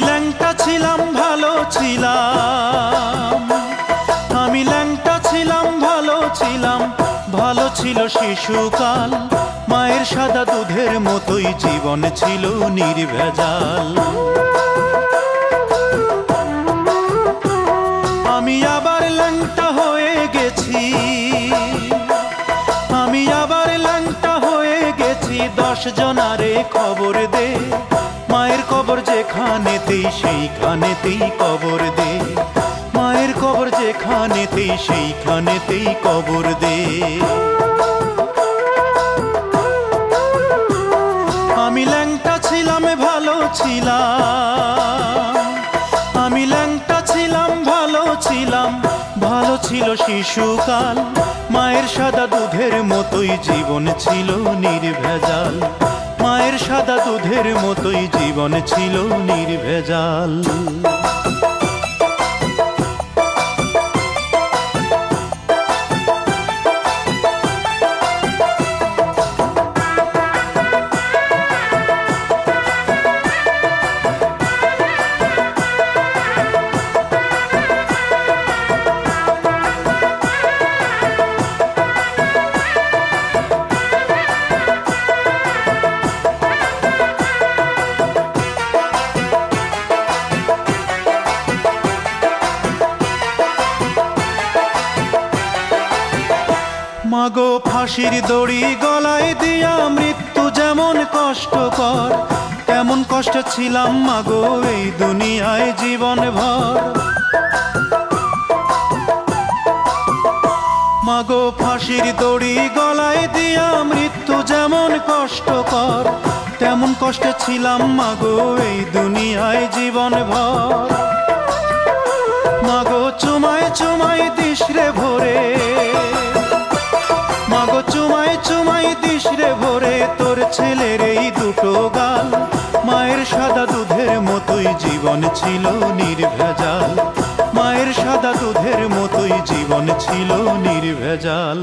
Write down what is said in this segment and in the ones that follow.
ল্যাংটা ছিলাম, ভালো ছিলাম। আমি ল্যাংটা ছিলাম, ভালো ছিলাম। ভালো ছিল শিশুকাল। মায়ের সাদা দুধের মতোই জীবন ছিল নির্ভেজাল। আমি আবার ল্যাংটা হয়ে গেছি। আমি আবার ল্যাংটা হয়ে গেছি। দশ জনারে খবর দে। মায়ের কবর যেখানেতেই সেইখানেতেই কবর দে। মায়ের কবর যেখানেতেই, সেইখানেতেই কবর দে। আমি ল্যাংটা ছিলাম, ভালো ছিলাম। আমি ল্যাংটা ছিলাম, ভালো ছিলাম। ভালো ছিল শিশুকাল। মায়ের সাদা দুধের মতোই জীবন ছিল নির্ভেজাল। মায়ের সাদা দুধের মতোই জীবন ছিল নির্ভেজাল। মাগো ফাঁসির দড়ি গলায় দিয়া মৃত্যু যেমন কষ্টকর, তেমন কষ্ট ছিলাম মাগো এই দুনিয়ায় জীবন ভর মাগো ফাঁসির দড়ি গলায় দিয়া মৃত্যু যেমন কষ্টকর, তেমন কষ্ট ছিলাম মাগো এই দুনিয়ায় জীবন ভর মাগো চুমায় চুমায় দিশরে ভরে ছেলের এই দুটো গাল, মায়ের সাদা দুধের মতোই জীবন ছিল নির্ভেজাল। মায়ের সাদা দুধের মতোই জীবন ছিল নির্ভেজাল।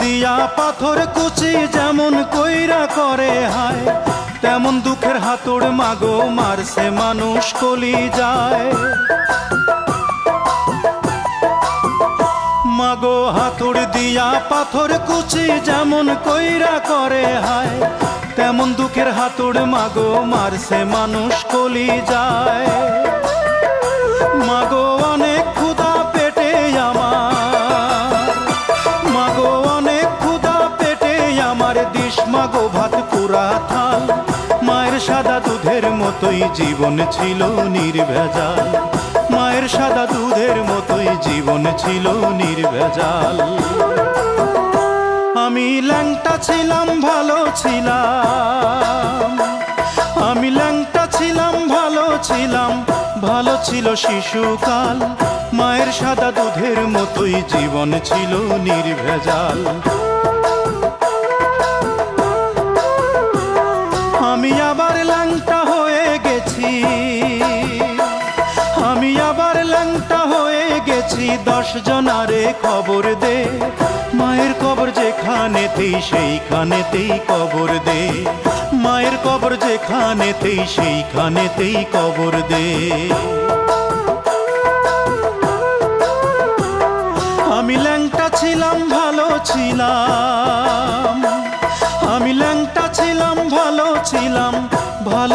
দিয়া পাথর কুচি যেমন কইরা করে হায়, তেমন দুঃখের হাতুর মাগো মারছে মানুষ কলি যায়। মাগো হাতুর দিয়া পাথর কুচি যেমন কইরা করে হায়, তেমন দুঃখের হাতুর মাগো মারছে মানুষ কলি যায়। মাগো মাগো ভাত পুরা থাল। মায়ের সাদা দুধের মতোই জীবন ছিল নির্ভেজাল। মায়ের সাদা দুধের মতোই জীবন ছিল নির্ভেজাল। আমি ল্যাংটা ছিলাম, ভালো ছিলাম। আমি ল্যাংটা ছিলাম, ভালো ছিলাম। ভালো ছিল শিশুকাল। মায়ের সাদা দুধের মতোই জীবন ছিল নির্ভেজাল। আমি আবার ল্যাংটা হয়ে গেছি। আমি আবার ল্যাংটা হয়ে গেছি। দশ জনারে খবর দে। মায়ের কবর যেখানেতেই, সেইখানেতেই কবর দে। মায়ের কবর যেখানেতেই, সেইখানেতেই কবর দে।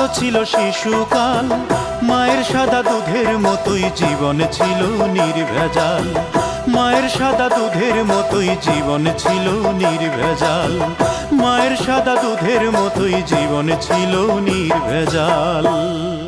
ছিল শিশুকাল। মায়ের সাদা দুধের মতোই জীবন ছিল নির্ভেজাল। মায়ের সাদা দুধের মতোই জীবন ছিল নির্ভেজাল। মায়ের সাদা দুধের মতোই জীবন ছিল নির্ভেজাল।